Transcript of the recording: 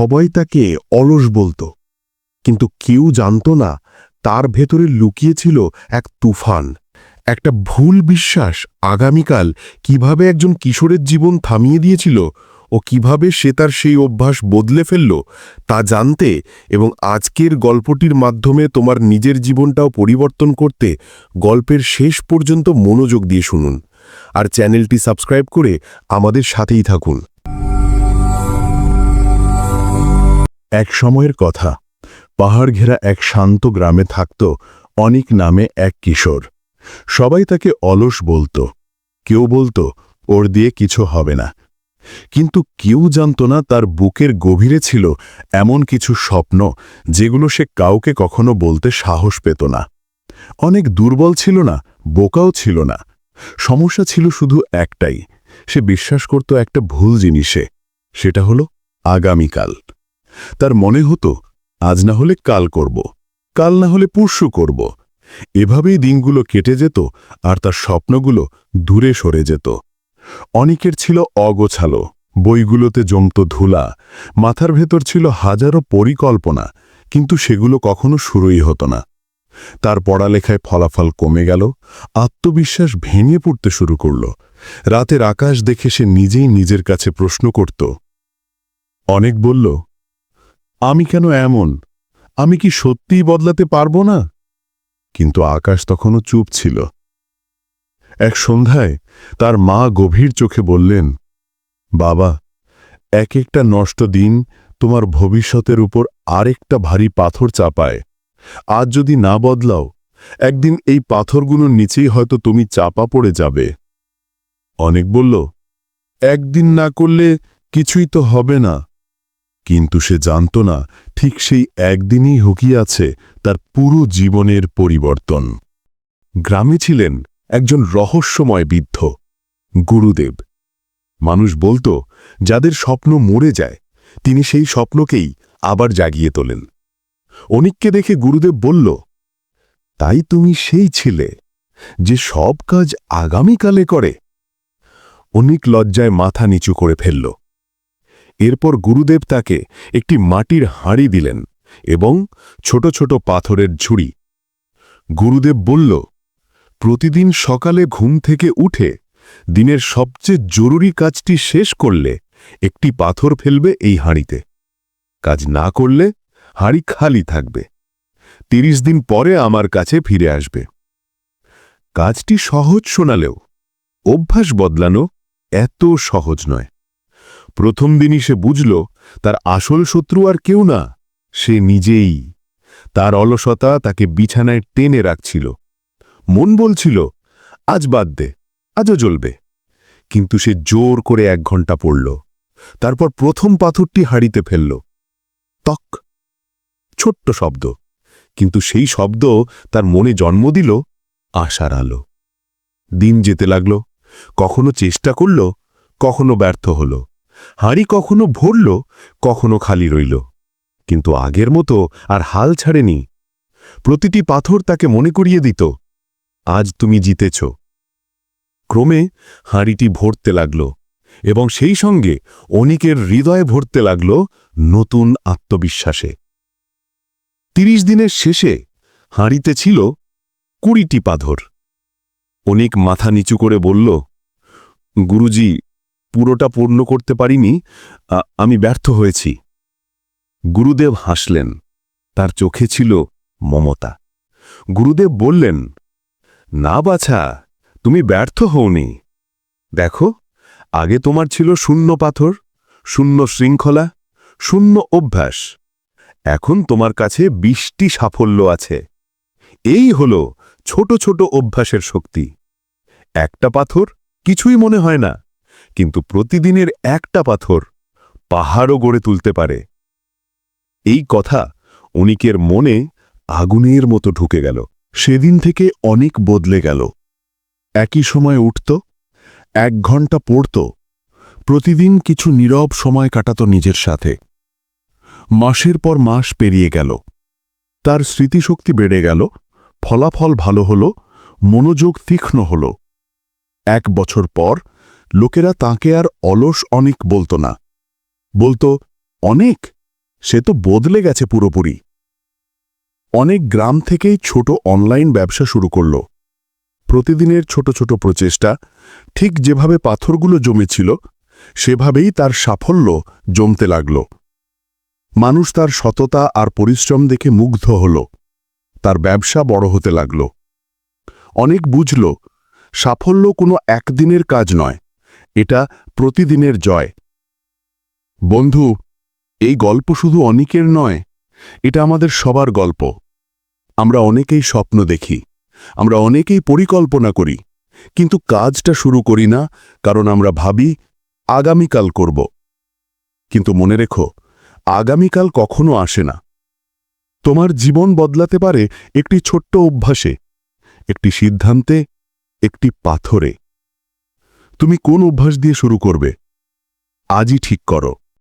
সবাই তাকে অলস বলত। কিন্তু কেউ জানত না, তার ভেতরে লুকিয়েছিল এক তুফান। একটা ভুল বিশ্বাস আগামীকাল কীভাবে একজন কিশোরের জীবন থামিয়ে দিয়েছিল ও কীভাবে সে তার সেই অভ্যাস বদলে ফেলল, তা জানতে এবং আজকের গল্পটির মাধ্যমে তোমার নিজের জীবনটাও পরিবর্তন করতে গল্পের শেষ পর্যন্ত মনোযোগ দিয়ে শুনুন। আর চ্যানেলটি সাবস্ক্রাইব করে আমাদের সাথেই থাকুন। এক সময়ের কথা। পাহাড় ঘেরা এক শান্ত গ্রামে থাকত অনিক নামে এক কিশোর। সবাই তাকে অলস বলতো। কেউ বলতো, ওর দিয়ে কিছু হবে না। কিন্তু কেউ জানত না তার বুকের গভীরে ছিল এমন কিছু স্বপ্ন যেগুলো সে কাউকে কখনো বলতে সাহস পেত না। অনেক দুর্বল ছিল না, বোকাও ছিল না। সমস্যা ছিল শুধু একটাই, সে বিশ্বাস করত একটা ভুল জিনিসে। সেটা হলো আগামীকাল। তার মনে হতো, আজ না হলে কাল করব, কাল না হলে পরশু করব। এভাবেই দিনগুলো কেটে যেত আর তার স্বপ্নগুলো দূরে সরে যেত। অনেকের ছিল অগোছালো, বইগুলোতে জমত ধুলা, মাথার ভেতর ছিল হাজারো পরিকল্পনা, কিন্তু সেগুলো কখনো শুরুই হতো না। তার পড়ালেখায় ফলাফল কমে গেল, আত্মবিশ্বাস ভেঙে পড়তে শুরু করল। রাতের আকাশ দেখে সে নিজেই নিজের কাছে প্রশ্ন করত, অনেক বলল আমি কেন এমন? আমি কি সত্যিই বদলাতে পারব না? কিন্তু আকাশ তখনও চুপ ছিল। এক সন্ধ্যায় তার মা গভীর চোখে বললেন, বাবা, এক একটা নষ্ট দিন তোমার ভবিষ্যতের উপর আরেকটা ভারী পাথর চাপায়। আজ যদি না বদলাও, একদিন এই পাথরগুলোর নিচেই হয়তো তুমি চাপা পড়ে যাবে। অনেক বলল, একদিন না করলে কিছুই তো হবে না। কিন্তু সে জানত না, ঠিক সেই একদিনই হুকিয়াছে তার পুরো জীবনের পরিবর্তন। গ্রামে ছিলেন একজন রহস্যময় বৃদ্ধ, গুরুদেব। মানুষ বলতো, যাদের স্বপ্ন মরে যায়, তিনি সেই স্বপ্নকেই আবার জাগিয়ে তোলেন। অনিককে দেখে গুরুদেব বলল, তাই তুমি সেই ছিলে যে সব কাজ আগামীকালে করে? অনিক লজ্জায় মাথা নিচু করে ফেলল। এরপর গুরুদেব তাকে একটি মাটির হাঁড়ি দিলেন এবং ছোট ছোট পাথরের ঝুড়ি। গুরুদেব বলল, প্রতিদিন সকালে ঘুম থেকে উঠে দিনের সবচেয়ে জরুরি কাজটি শেষ করলে একটি পাথর ফেলবে এই হাঁড়িতে। কাজ না করলে হাঁড়ি খালি থাকবে। তিরিশ দিন পরে আমার কাছে ফিরে আসবে। কাজটি সহজ শোনালেও, অভ্যাস বদলানো এত সহজ নয়। প্রথম দিনই সে বুঝল, তার আসল শত্রু আর কেউ না, সে নিজেই। তার অলসতা তাকে বিছানায় টেনে রাখছিল। মন বলছিল, আজ বাদ দে, আজও জ্বলবে। কিন্তু সে জোর করে এক ঘণ্টা পড়ল। তারপর প্রথম পাথরটি হাড়িতে ফেলল। তক! ছোট্ট শব্দ। কিন্তু সেই শব্দ তার মনে জন্ম দিল, আশার আলো। দিন যেতে লাগল, কখনো চেষ্টা করল, কখনো ব্যর্থ হল। হাঁড়ি কখনো ভরল, কখনো খালি রইল। কিন্তু আগের মতো আর হাল ছাড়েনি। প্রতিটি পাথর তাকে মনে করিয়ে দিত, আজ তুমি জিতেছ। ক্রমে হাঁড়িটি ভরতে লাগল এবং সেই সঙ্গে অনিকের হৃদয়ে ভরতে লাগল নতুন আত্মবিশ্বাসে। তিরিশ দিনের শেষে হাঁড়িতে ছিল কুড়িটি পাথর। অনিক মাথা নিচু করে বলল, গুরুজি পুরোটা পূর্ণ করতে পারিনি আমি ব্যর্থ হয়েছি। গুরুদেব হাসলেন, তার চোখে ছিল মমতা। গুরুদেব বললেন, না বাছা, তুমি ব্যর্থ হওনি। দেখো, আগে তোমার ছিল শূন্য পাথর, শূন্য শৃঙ্খলা, শূন্য অভ্যাস। এখন তোমার কাছে বিশটি সাফল্য আছে। এই হল ছোট ছোট অভ্যাসের শক্তি। একটা পাথর কিছুই মনে হয় না। কিন্তু প্রতিদিনের একটা পাথর পাহাড়ও গড়ে তুলতে পারে। এই কথা অনিকের মনে আগুনের মতো ঢুকে গেল। সেদিন থেকে অনেক বদলে গেল। একই সময় উঠত, এক ঘণ্টা পড়ত, প্রতিদিন কিছু নীরব সময় কাটাত নিজের সাথে। মাসের পর মাস পেরিয়ে গেল। তার স্মৃতিশক্তি বেড়ে গেল, ফলাফল ভালো হল, মনোযোগ তীক্ষ্ণ হল। এক বছর পর লোকেরা তাকে আর অলস অনেক বলতো না। বলতো, অনেক? সে তো বদলে গেছে পুরোপুরি। অনেক গ্রাম থেকেই ছোট অনলাইন ব্যবসা শুরু করল। প্রতিদিনের ছোট ছোট প্রচেষ্টা, ঠিক যেভাবে পাথরগুলো জমেছিল, সেভাবেই তার সাফল্য জমতে লাগল। মানুষ তার সততা আর পরিশ্রম দেখে মুগ্ধ হল। তার ব্যবসা বড় হতে লাগল। অনেক বুঝল, সাফল্য কোনো একদিনের কাজ নয়। এটা প্রতিদিনের জয়। বন্ধু, এই গল্প শুধু অনেকের নয়, এটা আমাদের সবার গল্প। আমরা অনেকেই স্বপ্ন দেখি, আমরা অনেকেই পরিকল্পনা করি, কিন্তু কাজটা শুরু করি না, কারণ আমরা ভাবি, আগামীকাল করব। কিন্তু মনে রেখো, আগামীকাল কখনো আসে না। তোমার জীবন বদলাতে পারে একটি ছোট্ট অভ্যাসে, একটি সিদ্ধান্তে, একটি পাথরে। তুমি কোন অভ্যাস দিয়ে শুরু করবে? আজই ঠিক করো।